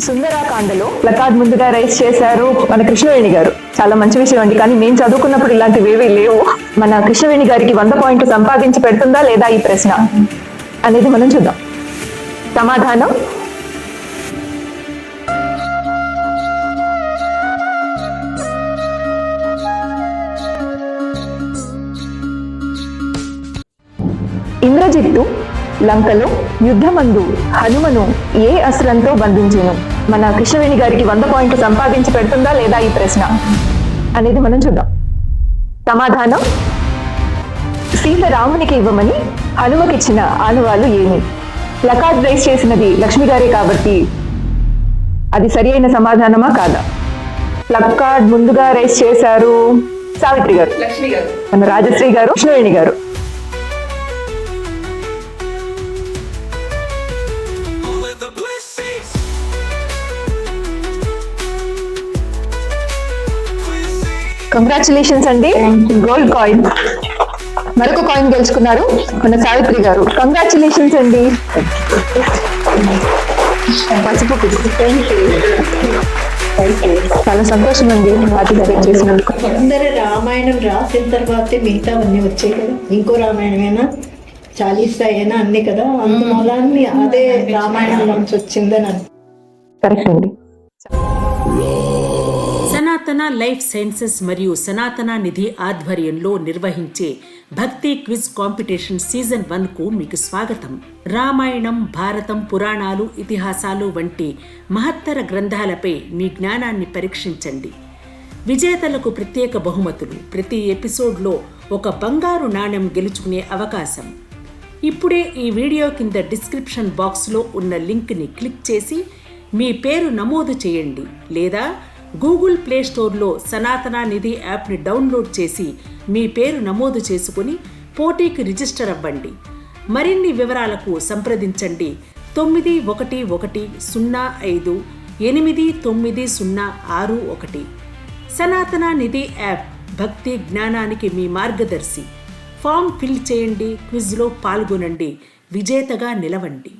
సుందరాకాండలో placard ముందుగా rice చేశారు మన కృష్ణవేణి గారు. చాలా మంచి విషయం అండి. కానీ నేను చదువుకున్నప్పుడు ఇలాంటివి లేవు. మన కృష్ణవేణి గారికి వంద పాయింట్లు సంపాదించి పెడుతుందా లేదా ఈ ప్రశ్న అనేది మనం చూద్దాం. సమాధానం? ఇంద్రజిత్తు లంకలో యుద్ధమందు హనుమను ఏ అస్త్రంతో బంధించెను? మన కృష్ణవేణి గారికి వంద పాయింట్లు సంపాదించి పెడుతుందా లేదా ఈ ప్రశ్న? అనేది మనం చూద్దాం. సమాధానం? సీత రామునికి ఇవ్వమని హనుమకిచ్చిన ఆనవాలు ఏమి? ప్లకార్డ్ రైస్ చేసినది లక్ష్మి గారే కాబట్టి అది సరి అయిన సమాధానమా కాదా? ప్లకార్డ్ ముందుగా రైస్ చేశారు సావిత్రి గారు. లక్ష్మి గారు. మన రాజశ్రీ గారు కృష్ణవేణి గారు. కంగ్రాచులేషన్స్ అండి. గోల్డ్ కాయిన్ మరొక కాయిన్ గెలుచుకున్నారు మన సావిత్రి గారు. కంగ్రాచులేషన్స్ అండి. పసుపు చాలా సంతోషం అండి పార్టిసిపేట్ చేసినందుకు. అందరూ రామాయణం రాసిన తర్వాతే మిగతావన్నీ వచ్చాయి కదా. ఇంకో రామాయణమేనా? చాలీసా అయినా అన్ని కదా. అందుమూలాన్ని అదే రామాయణం నుంచి వచ్చిందని అను కరెక్ట్ అండి. సనాతన లైఫ్ సైన్సెస్ మరియు సనాతన నిధి ఆధ్వర్యంలో నిర్వహించే భక్తి క్విజ్ కాంపిటీషన్ సీజన్ వన్కు మీకు స్వాగతం. రామాయణం భారతం పురాణాలు ఇతిహాసాలు వంటి మహత్తర గ్రంథాలపై మీ జ్ఞానాన్ని పరీక్షించండి. విజేతలకు ప్రత్యేక బహుమతులు. ప్రతి ఎపిసోడ్లో ఒక బంగారు నాణెం గెలుచుకునే అవకాశం. ఇప్పుడే ఈ వీడియో కింద డిస్క్రిప్షన్ బాక్స్లో ఉన్న లింక్ని క్లిక్ చేసి మీ పేరు నమోదు చేయండి. లేదా గూగుల్ ప్లే స్టోర్లో సనాతన నిధి యాప్ని డౌన్లోడ్ చేసి మీ పేరు నమోదు చేసుకుని పోటీకి రిజిస్టర్ అవ్వండి. మరిన్ని వివరాలకు సంప్రదించండి. తొమ్మిది ఒకటి ఒకటి సున్నా ఐదు ఎనిమిది తొమ్మిది సున్నా ఆరు ఒకటి. సనాతన నిధి యాప్ భక్తి జ్ఞానానికి మీ మార్గదర్శి. ఫామ్ ఫిల్ చేయండి క్విజ్లో పాల్గొనండి విజేతగా నిలవండి.